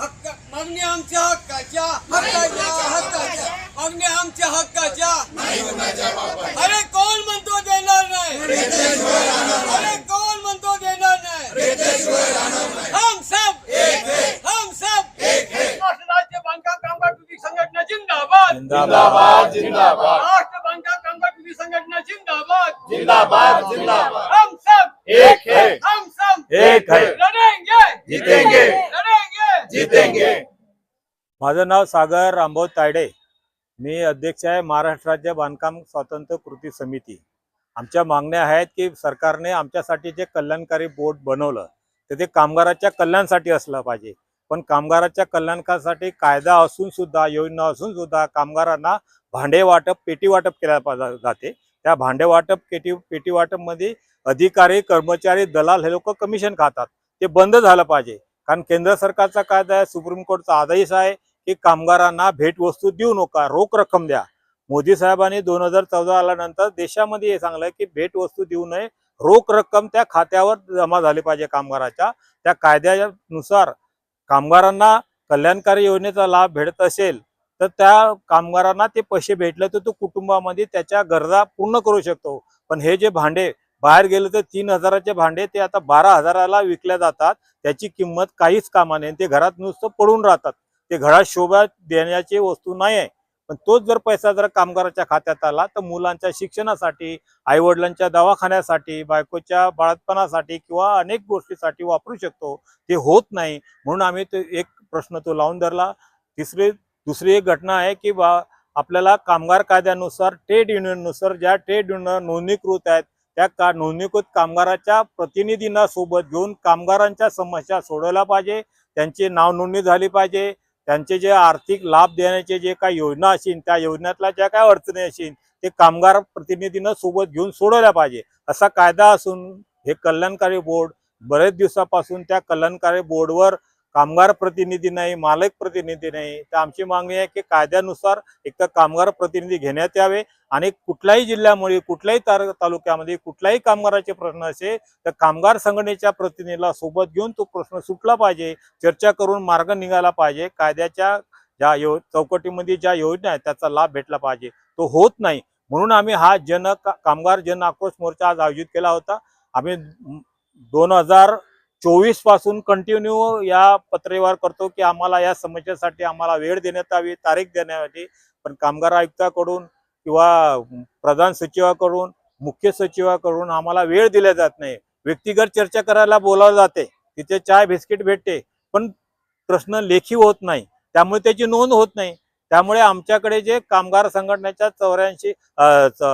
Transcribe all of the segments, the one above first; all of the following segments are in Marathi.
हक्क मागणी आमच्या हक्काच्या हक्काच्या हक्काच्या मागणी आमच्या हक्काच्या अरे कोण म्हणतो देणार नाही? अरे कोण म्हणतो देणार नाही? हम सब हम सब. राज्य बांधकाम कामगार संघटना जिंदाबाद. जिंदाबाद जिंदाबाद. बांधकाम कामगार संघटना जिंदाबाद. जिंदाबाद जिंदाबाद. हम सब. एक है. हम सब. एक है. जीतेंगे। माझं नाव सागर रामभाऊ तायडे. मी अध्यक्ष आहे महाराष्ट्र राज्य बांधकाम स्वातंत्र्य कृती समिती. आमच्या मागण्या आहेत की सरकारने आमच्यासाठी जे कल्याणकारी बोर्ड बनवलं तर ते कामगाराच्या कल्याणसाठी असलं पाहिजे. पण कामगाराच्या कल्याणकासाठी कायदा असून सुद्धा योजना असून सुद्धा कामगारांना भांडे वाटप पेटी वाटप केल्या जाते. त्या भांडे वाटप पेटी पेटी वाटपमध्ये अधिकारी कर्मचारी दलाल हे लोक कमिशन खातात. ते बंद झालं पाहिजे. कारण केंद्र सरकारचा कायदा आहे सुप्रीम कोर्टचा आदेश आहे की कामगारांना भेटवस्तू देऊ नका रोख रक्कम द्या. मोदी साहेबांनी दोन हजार चौदा आल्यानंतर देशामध्ये हे सांगलं की भेटवस्तू देऊ नये रोख रक्कम त्या खात्यावर जमा झाली पाहिजे कामगाराच्या. त्या कायद्यानुसार कामगारांना कल्याणकारी योजनेचा लाभ भेटत असेल तर त्या कामगारांना ते पैसे भेटले तर तो कुटुंबामध्ये त्याच्या गरजा पूर्ण करू शकतो. पण हे जे भांडे बाहेर गेलं तर तीन हजाराचे भांडे ते आता बारा हजाराला विकल्या जातात. त्याची किंमत काहीच कामा नाही ते घरात नुसतं पडून राहतात. ते घरात शोभा देण्याची वस्तू नाही आहे पण तोच जर पैसा जर कामगाराच्या खात्यात आला तर मुलांच्या शिक्षणासाठी आईवडिलांच्या दवाखान्यासाठी बायकोच्या बाळातपणासाठी किंवा अनेक गोष्टीसाठी वापरू शकतो. ते होत नाही. म्हणून आम्ही तो एक प्रश्न तो लावून धरला. तिसरी दुसरी एक घटना आहे की बा आपल्याला कामगार कायद्यानुसार ट्रेड युनियननुसार ज्या ट्रेड युनियन नोंदणीकृत आहेत त्या का नोंदणीकृत कामगाराच्या प्रतिनिधींना सोबत घेऊन कामगारांच्या समस्या सोडवल्या पाहिजे त्यांची नाव नोंदणी झाली पाहिजे त्यांचे जे आर्थिक लाभ देण्याचे जे काही योजना असतील त्या योजनेतल्या ज्या काही अडचणी असतील ते कामगार प्रतिनिधीनं सोबत घेऊन सोडवल्या पाहिजे. असा कायदा असून हे कल्याणकारी बोर्ड बरेच दिवसापासून त्या कल्याणकारी बोर्डवर कामगार प्रतिनिधी नाही मालक प्रतिनिधी नाही. तर आमची मागणी आहे की कायद्यानुसार एक तर कामगार प्रतिनिधी घेण्यात यावे आणि कुठल्याही जिल्ह्यामुळे कुठल्याही तार तालुक्यामध्ये कुठल्याही कामगाराचे प्रश्न असेल तर कामगार संघटनेच्या प्रतिनिधीला सोबत घेऊन तो प्रश्न सुटला पाहिजे. चर्चा करून मार्ग निघाला पाहिजे. कायद्याच्या ज्या यो चौकटीमध्ये ज्या योजना आहेत त्याचा लाभ भेटला पाहिजे. तो होत नाही. म्हणून आम्ही हा जन कामगार जन आक्रोश मोर्चा आज आयोजित केला होता. आम्ही दोन हजार चोवीसपासून कंटिन्यू या पत्रव्यवहार करतो की आम्हाला या समस्येसाठी आम्हाला वेळ देण्यात यावी तारीख देण्यात यावी. पण कामगार आयुक्ताकडून किंवा प्रधान सचिवाकडून मुख्य सचिवाकडून आम्हाला वेळ दिला जात नाही. व्यक्तिगत चर्चा करायला बोलावलं जाते. तिथे चाय बिस्किट भेटते. पण प्रश्न लेखी होत नाही. त्यामुळे त्याची नोंद होत नाही. त्यामुळे आमच्याकडे जे कामगार संघटनेच्या चौऱ्याऐंशी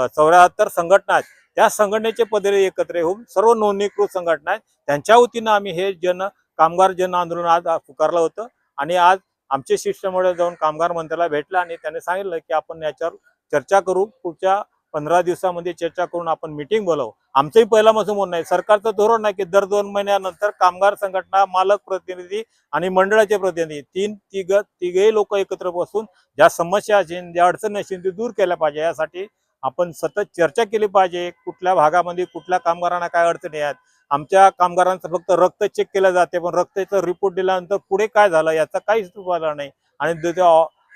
चौऱ्याहत्तर संघटना आहेत त्या संघटनेचे पदरे एकत्र होऊन सर्व नोंदणीकृत संघटना आहेत. त्यांच्या वतीनं आम्ही हे जन कामगार जन आंदोलन आज पुकारलं होतं. आणि आज आमचे शिष्टमंडळ जाऊन कामगार मंत्र्याला भेटलं आणि त्याने सांगितलं की आपण याच्यावर चर्चा करू. पुढच्या पंधरा दिवसामध्ये चर्चा करून आपण मिटिंग बोलावू. आमचंही पहिला म्हणणं आहे सरकारचं धोरण आहे की दर दोन महिन्यानंतर कामगार संघटना मालक प्रतिनिधी आणि मंडळाचे प्रतिनिधी तीन तिघ तिघही लोक एकत्र बसून ज्या समस्या असतील ज्या अडचणी असतील ते दूर केल्या पाहिजे. यासाठी आपण सतत चर्चा केली पाहिजे कुठल्या भागामध्ये कुठल्या कामगारांना काय अडचणी आहेत? आमच्या कामगारांचं फक्त रक्त चेक केलं जाते पण रक्ताचा रिपोर्ट दिल्यानंतर पुढे काय झालं याचा काहीच तुम्हाला नाही. आणि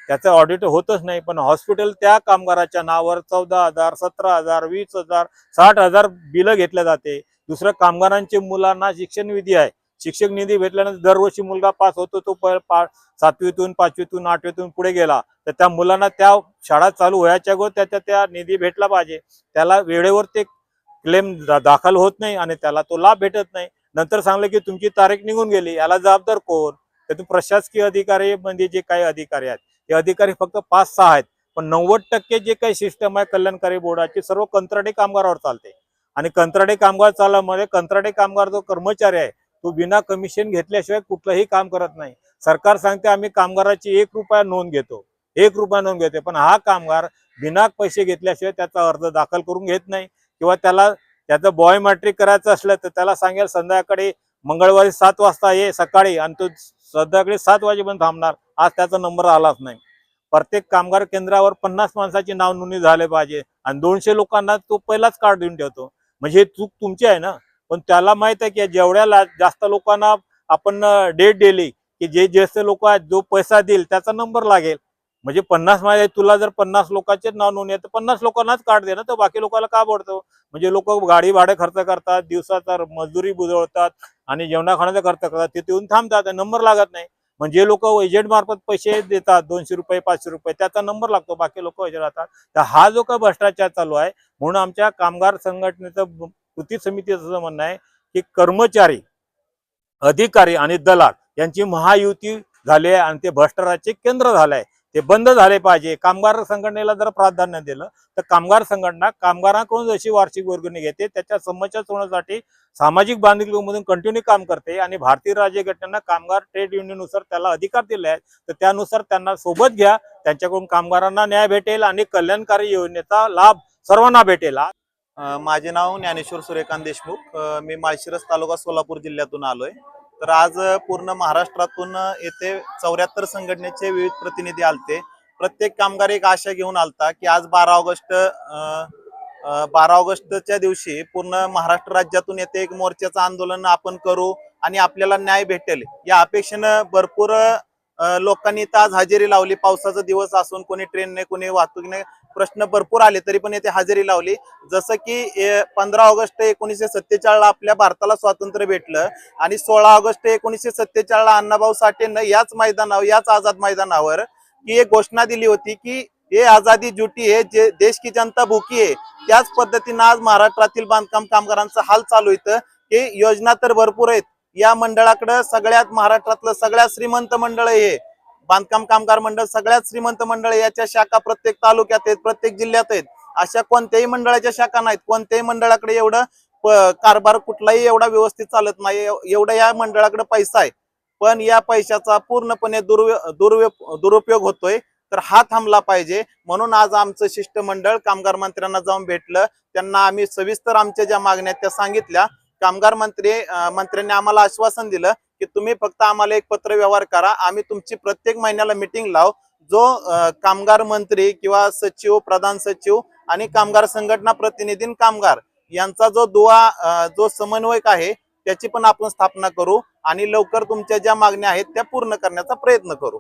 त्याचं ऑडिट होतच नाही पण हॉस्पिटल त्या कामगाराच्या नावावर चौदा हजार सतरा हजार वीस हजार साठ हजार बिलं घेतल्या जाते. दुसरं कामगारांचे मुलांना शिक्षण विधी आहे. शिक्षक निधी भेटल्यानंतर दरवर्षी मुलगा पास होतो तो पा- सातवीतून पाचवीतून आठवीतून पुढे गेला. तर त्या मुलांना त्या शाळा चालू व्हायच्या अगोदर त्याच्या त्या निधी भेटला पाहिजे. त्याला वेळेवर ते क्लेम दाखल होत नाही आणि त्याला तो लाभ भेटत नाही. नंतर सांगलं की तुमची तारीख निघून गेली याला जबाबदार कोण? त्यातून प्रशासकीय अधिकारी म्हणजे जे काही अधिकारी आहेत ते अधिकारी फक्त पाच सहा आहेत. पण नव्वद टक्के जे काही सिस्टम आहे कल्याणकारी बोर्डाची सर्व कंत्राटी कामगारावर चालते. आणि कंत्राटी कामगार चालल्यामुळे कंत्राटी कामगार जो कर्मचारी आहे तो बिना कमिशन घेतल्याशिवाय कुठलंही काम करत नाही. सरकार सांगते आम्ही कामगाराची एक रुपया नोंद घेतो. एक रुपया नोंद घेते. पण हा कामगार बिना पैसे घेतल्याशिवाय त्याचा अर्ज दाखल करून घेत नाही. किंवा त्याला त्याचं बॉयोमॅट्रिक करायचं असलं तर त्याला सांगेल संध्याकाळी मंगळवारी सात वाजता ये सकाळी. आणि तो संध्याकाळी सात वाजेपर्यंत थांबणार. आज त्याचा नंबर आलाच नाही. प्रत्येक कामगार केंद्रावर पन्नास माणसाची नाव नोंदणी झाले पाहिजे. आणि दोनशे लोकांना तो पहिलाच कार्ड देऊन ठेवतो. म्हणजे हे चूक तुमची आहे ना? पण त्याला माहीत आहे की जेवढ्या जास्त लोकांना आपण डेट दिली की जे ज्येष्ठ लोक आहेत जो पैसा देईल त्याचा नंबर लागेल. म्हणजे पन्नास माझ्या तुला जर पन्नास लोकांचे नाव नोंद तर पन्नास लोकांनाच कार्ड दे ना तर बाकी लोकांना का पडतो म्हणजे लोक गाडी भाडे खर्च करतात दिवसाचा मजुरी बुजवतात आणि जेवणा खाण्याचा खर्च करतात तिथे येऊन थांबतात नंबर लागत नाही. म्हणजे लोक एजंट मार्फत पैसे देतात दोनशे रुपये पाचशे रुपये त्याचा नंबर लागतो बाकी लोक एजंट राहतात. तर हा जो काही भ्रष्टाचार चालू आहे म्हणून आमच्या कामगार संघटनेचं कृती समितीचं म्हणणं आहे की कर्मचारी अधिकारी आणि दलाल यांची महायुती झाली आहे आणि ते भ्रष्टाचाराचे केंद्र झालंय आहे. ते बंद झाले पाहिजे. कामगार संघटनेला जर प्राधान्य दिलं तर कामगार संघटना कामगारांकडून जशी वार्षिक वर्गणी घेते त्याच्या समस्या सोडवण्यासाठी सामाजिक बांधिलकीमधून कंटिन्यू काम करते आणि भारतीय राज्य घटनेनं कामगार ट्रेड युनियननुसार त्याला अधिकार दिले आहेत. तर त्यानुसार त्यांना सोबत घ्या. त्यांच्याकडून कामगारांना न्याय भेटेल आणि कल्याणकारी योजनेचा लाभ सर्वांना भेटेल. माझे नाव ज्ञानेश्वर सूर्यकांत देशमुख. मी माळशिरस तालुका सोलापूर जिल्ह्यातून आलोय. तर आज पूर्ण महाराष्ट्रातून येथे चौऱ्याहत्तर संघटनेचे विविध प्रतिनिधी आलते. प्रत्येक कामगार एक आशा घेऊन आलता की आज बारा ऑगस्ट बारा ऑगस्टच्या दिवशी पूर्ण महाराष्ट्र राज्यातून येथे एक मोर्चाचं आंदोलन आपण करू आणि आपल्याला न्याय भेटेल. या अपेक्षेनं भरपूर लोकांनी आज हजेरी लावली. पावसाचा दिवस असून कोणी ट्रेनने कोणी वाहतुकीने प्रश्न भरपूर आले तरी पण येथे हजेरी लावली. जसं की पंधरा ऑगस्ट एकोणीसशे सत्तेचाळला आपल्या भारताला स्वातंत्र्य भेटलं आणि सोळा ऑगस्ट एकोणीसशे सत्तेचाळला अण्णाभाऊ साठेनं याच मैदानावर याच आझाद मैदानावर की एक घोषणा दिली होती की हे आझादी जुटी आहे जे देश की जनता भुकी आहे त्याच पद्धतीनं आज महाराष्ट्रातील बांधकाम कामगारांचा हाल चालू इथं. हे योजना तर भरपूर आहेत. या मंडळाकडं सगळ्यात महाराष्ट्रातलं सगळ्यात श्रीमंत मंडळ हे. बांधकाम कामगार मंडळ सगळ्यात श्रीमंत मंडळ याच्या शाखा प्रत्येक तालुक्यात आहेत प्रत्येक जिल्ह्यात आहेत. अशा कोणत्याही मंडळाच्या शाखा नाहीत. कोणत्याही मंडळाकडे एवढं कारभार कुठलाही एवढा व्यवस्थित चालत नाही. एवढा या मंडळाकडे पैसा आहे. पण या पैशाचा पूर्णपणे दुरुपयोग होतोय. तर हा थांबला पाहिजे. म्हणून आज आमचं शिष्टमंडळ कामगार मंत्र्यांना जाऊन भेटलं. त्यांना आम्ही सविस्तर आमच्या ज्या मागण्या त्या सांगितल्या. कामगार मंत्री मंत्र्यांनी आम्हाला आश्वासन दिलं. की तुम्ही फक्त आम्हाला एक पत्र व्यवहार करा. आम्ही तुमची प्रत्येक महिन्याला मिटिंग लाव. जो कामगार मंत्री किंवा सचिव प्रधान सचिव आणि कामगार संघटना प्रतिनिधी कामगार यांचा जो दुवा जो समन्वयक आहे त्याची पण आपण स्थापना करू आणि लवकर तुमच्या ज्या मागण्या आहेत त्या पूर्ण करण्याचा प्रयत्न करू.